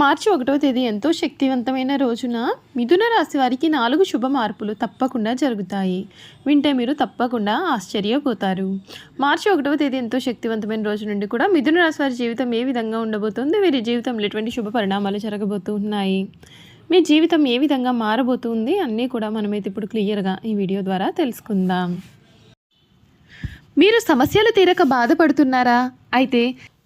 మార్చి ఒకటవ తేదీ ఎంతో శక్తివంతమైన రోజున మిథున రాశి వారికి నాలుగు శుభ మార్పులు తప్పకుండా జరుగుతాయి. వింటే మీరు తప్పకుండా ఆశ్చర్యపోతారు. మార్చి ఒకటవ తేదీ ఎంతో శక్తివంతమైన రోజు నుండి కూడా మిథున రాశి వారి జీవితం ఏ విధంగా ఉండబోతుంది? వీరి జీవితంలో ఎటువంటి శుభ పరిణామాలు జరగబోతున్నాయి మీ జీవితం ఏ విధంగా మారబోతుంది? అన్నీ కూడా మనమైతే ఇప్పుడు క్లియర్గా ఈ వీడియో ద్వారా తెలుసుకుందాం. మీరు సమస్యలు తీరక బాధపడుతున్నారా? అయితే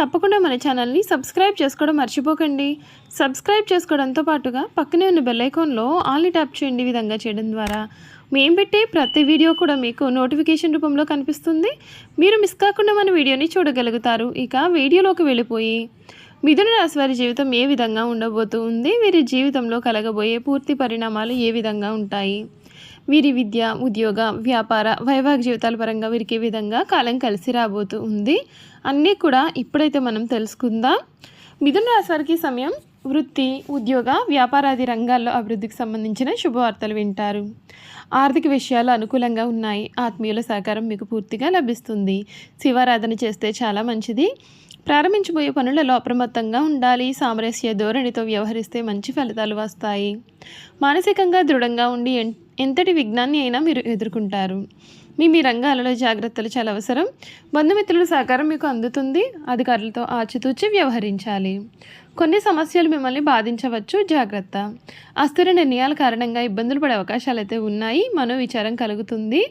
తప్పకుండా మన ఛానల్ని సబ్స్క్రైబ్ చేసుకోవడం మర్చిపోకండి. సబ్స్క్రైబ్ చేసుకోవడంతో పాటుగా పక్కనే ఉన్న బెల్లైకాన్లో ఆల్ని ట్యాప్ చేయండి విధంగా చేయడం ద్వారా. మేము పెట్టే ప్రతి వీడియో కూడా మీకు నోటిఫికేషన్ రూపంలో కనిపిస్తుంది. మీరు మిస్ కాకుండా మన వీడియోని చూడగలుగుతారు. ఇక వీడియోలోకి వెళ్ళిపోయి మిథున రాశి వారి జీవితం ఏ విధంగా ఉండబోతుంది వీరి జీవితంలో కలగబోయే పూర్తి పరిణామాలు ఏ విధంగా ఉంటాయి? వీరి విద్య ఉద్యోగ వ్యాపార వైవాహిక జీవితాల పరంగా వీరికి ఏ విధంగా కాలం కలిసి రాబోతూ ఉంది. అన్నీ కూడా ఇప్పుడైతే మనం తెలుసుకుందాం. మిథున రాశి వారికి సమయం వృత్తి ఉద్యోగ వ్యాపారాది రంగాల్లో అభివృద్ధికి సంబంధించిన శుభవార్తలు వింటారు. ఆర్థిక విషయాలు అనుకూలంగా ఉన్నాయి. ఆత్మీయుల సహకారం మీకు పూర్తిగా లభిస్తుంది. శివారాధన చేస్తే చాలా మంచిది. ప్రారంభించబోయే పనులలో అప్రమత్తంగా ఉండాలి. సామరస్య ధోరణితో వ్యవహరిస్తే మంచి ఫలితాలు వస్తాయి. మానసికంగా దృఢంగా ఉండి ఎన్- ఎంతటి విఘ్నాన్ని అయినా మీరు ఎదుర్కొంటారు. మీ మీ రంగాలలో జాగ్రత్తలు చాలా అవసరం. బంధుమిత్రుల సహకారం మీకు అందుతుంది. అధికారులతో ఆచితూచి వ్యవహరించాలి. కొన్ని సమస్యలు మిమ్మల్ని బాధించవచ్చు. జాగ్రత్త. అస్థిర నిర్ణయాల కారణంగా ఇబ్బందులు పడే అవకాశాలు అయితే ఉన్నాయి. మనోవిచారం కలుగుతుంది.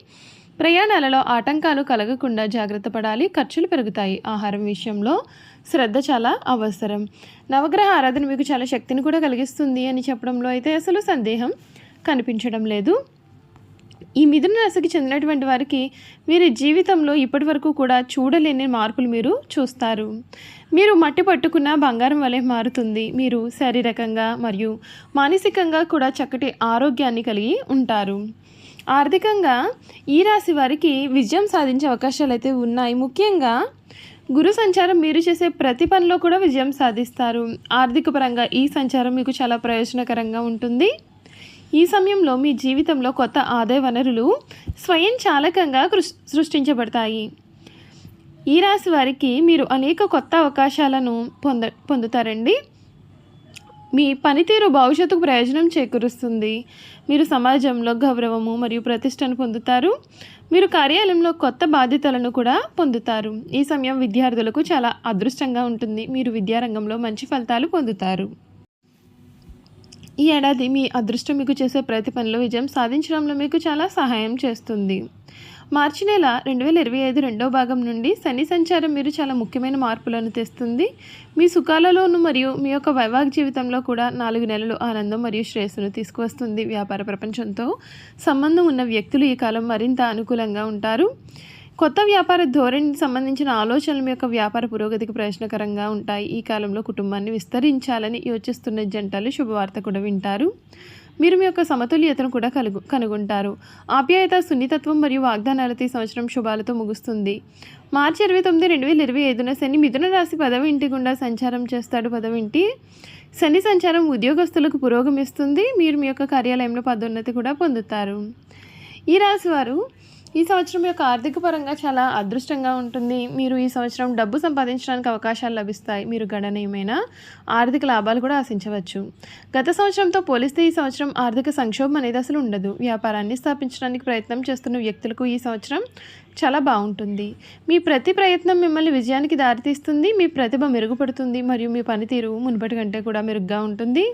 ప్రయాణాలలో ఆటంకాలు కలగకుండా జాగ్రత్త పడాలి. ఖర్చులు పెరుగుతాయి ఆహారం విషయంలో. శ్రద్ధ చాలా అవసరం. నవగ్రహ ఆరాధన మీకు చాలా శక్తిని కూడా కలిగిస్తుంది అని చెప్పడంలో అయితే అసలు సందేహం కనిపించడం లేదు. ఈ మిథున రాశికి చెందినటువంటి వారికి వీరి జీవితంలో ఇప్పటి వరకు కూడా చూడలేని మార్పులు మీరు చూస్తారు. మీరు మట్టి పట్టుకున్న బంగారం వలె మారుతుంది. మీరు శారీరకంగా మరియు మానసికంగా కూడా చక్కటి ఆరోగ్యాన్ని కలిగి ఉంటారు. ఆర్థికంగా ఈ రాశి వారికి విజయం సాధించే అవకాశాలు అయితే ఉన్నాయి. ముఖ్యంగా గురు సంచారం మీరు చేసే ప్రతి పనిలో కూడా విజయం సాధిస్తారు. ఆర్థిక పరంగా ఈ సంచారం మీకు చాలా ప్రయోజనకరంగా ఉంటుంది. ఈ సమయంలో మీ జీవితంలో కొత్త ఆదాయ వనరులు స్వయంచాలకంగా కృష్- సృష్టించబడతాయి. ఈ రాశి వారికి మీరు అనేక కొత్త అవకాశాలను పొంద పొందుతారండి. మీ పనితీరు భవిష్యత్తుకు ప్రయోజనం చేకూరుస్తుంది. మీరు సమాజంలో గౌరవము మరియు ప్రతిష్టను పొందుతారు. మీరు కార్యాలయంలో కొత్త బాధ్యతలను కూడా పొందుతారు. ఈ సమయం విద్యార్థులకు చాలా అదృష్టంగా ఉంటుంది. మీరు విద్యారంగంలో మంచి ఫలితాలు పొందుతారు. ఈ ఏడాది మీ అదృష్టం మీకు చేసే ప్రతి పనిలో విజయం సాధించడంలో మీకు చాలా సహాయం చేస్తుంది. మార్చి నెల రెండు వేల ఇరవై ఐదు రెండో భాగం నుండి శని సంచారం మీరు చాలా ముఖ్యమైన మార్పులను తెస్తుంది. మీ సుఖాలలోను మరియు మీ యొక్క వైవాహిక జీవితంలో కూడా నాలుగు నెలలు ఆనందం మరియు శ్రేయస్సును తీసుకువస్తుంది వ్యాపార ప్రపంచంతో సంబంధం ఉన్న వ్యక్తులు ఈ కాలం మరింత అనుకూలంగా ఉంటారు. కొత్త వ్యాపార ధోరణికి సంబంధించిన ఆలోచనలు మీ యొక్క వ్యాపార పురోగతికి ప్రయోజనకరంగా ఉంటాయి. ఈ కాలంలో కుటుంబాన్ని విస్తరించాలని యోచిస్తున్న జంటలు శుభవార్త కూడా వింటారు. మీరు మీ యొక్క సమతుల్యతను కూడా కలుగు కనుగొంటారు. ఆప్యాయత సున్నితత్వం మరియు వాగ్దానాలతో ఈ సంవత్సరం శుభాలతో ముగుస్తుంది. మార్చి ఇరవై తొమ్మిది రెండు వేల ఇరవై ఐదున శని మిథున రాశి పదవి ఇంటి గుండా సంచారం చేస్తాడు. పదవి ఇంటి శని సంచారం ఉద్యోగస్తులకు పురోగమిస్తుంది. మీరు మీ యొక్క కార్యాలయంలో పదోన్నతి కూడా పొందుతారు. ఈ రాశి వారు ఈ సంవత్సరం యొక్క ఆర్థిక పరంగా చాలా అదృష్టంగా ఉంటుంది. మీరు ఈ సంవత్సరం డబ్బు సంపాదించడానికి అవకాశాలు లభిస్తాయి. మీరు గణనీయమైన ఆర్థిక లాభాలు కూడా ఆశించవచ్చు. గత సంవత్సరంతో పోలిస్తే ఈ సంవత్సరం ఆర్థిక సంక్షోభం అనేది అసలు ఉండదు. వ్యాపారాన్ని స్థాపించడానికి ప్రయత్నం చేస్తున్న వ్యక్తులకు ఈ సంవత్సరం చాలా బాగుంటుంది. మీ ప్రతి ప్రయత్నం మిమ్మల్ని విజయానికి దారితీస్తుంది. మీ ప్రతిభ మెరుగుపడుతుంది. మరియు మీ పనితీరు మునుపటి కంటే కూడా మెరుగ్గా ఉంటుంది.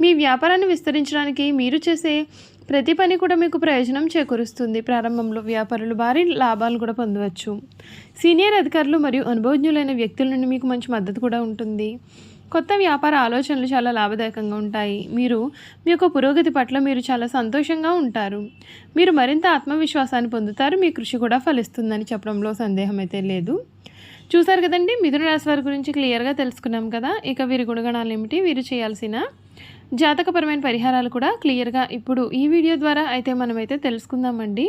మీ వ్యాపారాన్ని విస్తరించడానికి మీరు చేసే ప్రతి పని కూడా మీకు ప్రయోజనం చేకూరుస్తుంది. ప్రారంభంలో వ్యాపారులు భారీ లాభాలు కూడా పొందవచ్చు. సీనియర్ అధికారులు మరియు అనుభవజ్ఞులైన వ్యక్తుల నుండి మీకు మంచి మద్దతు కూడా ఉంటుంది. కొత్త వ్యాపార ఆలోచనలు చాలా లాభదాయకంగా ఉంటాయి. మీరు మీ యొక్క పురోగతి పట్ల మీరు చాలా సంతోషంగా ఉంటారు. మీరు మరింత ఆత్మవిశ్వాసాన్ని పొందుతారు. మీ కృషి కూడా ఫలిస్తుందని చెప్పడంలో సందేహం అయితే లేదు. చూసారు కదండి మిథున రాశి వారి గురించి క్లియర్గా తెలుసుకున్నాం కదా. ఇక వీరి గుణగణాలు ఏమిటి? వీరు చేయాల్సిన జాతకపరమైన పరిహారాలు కూడా క్లియర్గా ఇప్పుడు ఈ వీడియో ద్వారా అయితే మనమైతే తెలుసుకుందామండి.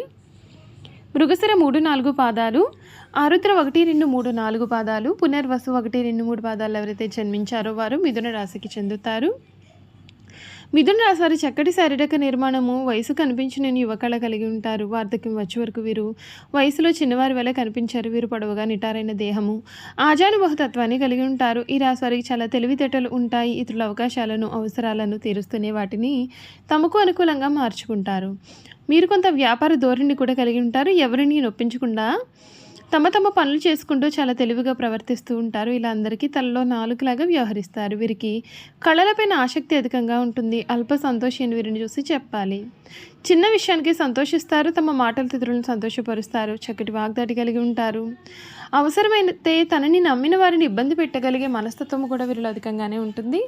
మృగశిర మూడు నాలుగు పాదాలు ఆరుద్ర ఒకటి రెండు మూడు నాలుగు పాదాలు పునర్వసు ఒకటి రెండు మూడు పాదాలు ఎవరైతే జన్మించారో వారు మిథున రాశికి చెందుతారు. మిథున రాశి వారి చక్కటి శారీరక నిర్మాణము వయసు కనిపించిన యువకళ కలిగి ఉంటారు. వార్ధక్యం వచ్చే వరకు వీరు వయసులో చిన్నవారి వల్ల కనిపించారు. వీరు పొడవుగా నిటారైన దేహము ఆజానుభవతత్వాన్ని కలిగి ఉంటారు. ఈ రాశి వారికి చాలా తెలివితేటలు ఉంటాయి. ఇతరుల అవకాశాలను అవసరాలను తీరుస్తూనే వాటిని తమకు అనుకూలంగా మార్చుకుంటారు. మీరు కొంత వ్యాపార ధోరణి కూడా కలిగి ఉంటారు. ఎవరిని నొప్పించకుండా తమ తమ పనులు చేసుకుంటూ చాలా తెలివిగా ప్రవర్తిస్తూ ఉంటారు. ఇలా అందరికీ తలలో నాలుగులాగా వ్యవహరిస్తారు. వీరికి కళలపైన ఆసక్తి అధికంగా ఉంటుంది. అల్ప సంతోషాన్ని వీరిని చూసి చెప్పాలి. చిన్న విషయానికి సంతోషిస్తారు. తమ మాటల తిథులను సంతోషపరుస్తారు. చక్కటి వాగ్దాటి కలిగి ఉంటారు. అవసరమైతే తనని నమ్మిన వారిని ఇబ్బంది పెట్టగలిగే మనస్తత్వం కూడా వీరిలో అధికంగానే ఉంటుంది.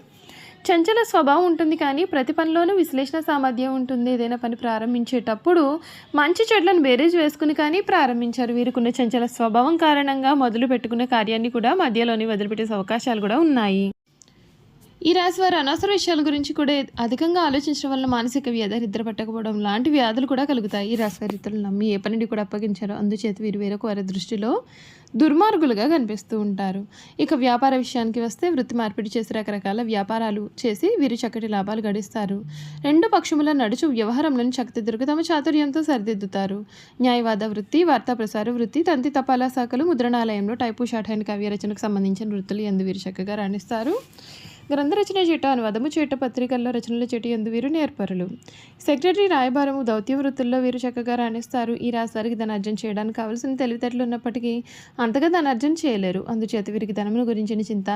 చంచల స్వభావం ఉంటుంది కానీ ప్రతి పనిలోనూ విశ్లేషణ సామర్థ్యం ఉంటుంది. ఏదైనా పని ప్రారంభించేటప్పుడు మంచి చెడ్లను బేరేజ్ వేసుకుని కానీ ప్రారంభించారు. వీరికున్న చంచల స్వభావం కారణంగా మొదలు పెట్టుకున్న కార్యాన్ని కూడా మధ్యలోనే వదిలిపెట్టే అవకాశాలు కూడా ఉన్నాయి. ఈ రాశి వారు అనవసర విషయాల గురించి కూడా అధికంగా ఆలోచించడం వల్ల మానసిక వ్యాధి నిద్ర పట్టకపోవడం లాంటి వ్యాధులు కూడా కలుగుతాయి. ఈ రాశి వారి ఇతరులు నమ్మి ఏ పనిని కూడా అప్పగించారు. అందుచేత వీరు వేరొక వారి దృష్టిలో దుర్మార్గులుగా కనిపిస్తూ ఉంటారు. ఇక వ్యాపార విషయానికి వస్తే వృత్తి మార్పిడి చేసి రకరకాల వ్యాపారాలు చేసి వీరు చక్కటి లాభాలు గడిస్తారు. రెండు పక్షముల నడుచు వ్యవహారంలోని చక్కదిద్దుకు తమ చాతుర్యంతో సరిదిద్దుతారు. న్యాయవాద వృత్తి వార్తా ప్రసార వృత్తి తంతి తపాలా శాఖలు ముద్రణాలయంలో టైపు షార్ట్ హ్యాండ్ కావ్య రచనకు సంబంధించిన వృత్తులు ఎందు వీరు చక్కగా రాణిస్తారు. గ్రంథ రచన చేట అనువాదము చేట పత్రికల్లో రచనలు చేటి ఎందు వీరు నేర్పరులు. సెక్రటరీ రాయబారము దౌత్య వృత్తుల్లో వీరు చక్కగా రాణిస్తారు. ఈ రాశారికి ధనార్జన చేయడానికి కావలసిన తెలివితేటలు ఉన్నప్పటికీ అంతగా ధనార్జన చేయలేరు. అందుచేత వీరికి ధనమును గురించిన చింత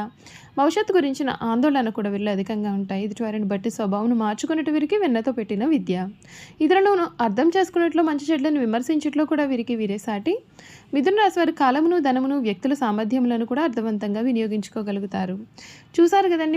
భవిష్యత్తు గురించిన ఆందోళన కూడా వీళ్ళు అధికంగా ఉంటాయి. ఇది వారిని బట్టి స్వభావం మార్చుకున్నట్టు వీరికి వెన్నతో పెట్టిన విద్య. ఇతరులను అర్థం చేసుకున్నట్లు మంచి చెట్లను విమర్శించట్లో కూడా వీరికి వీరే సాటి. మిథున రాశి వారి కాలమును ధనమును వ్యక్తుల సామర్థ్యములను కూడా అర్థవంతంగా వినియోగించుకోగలుగుతారు. చూసారు కదండి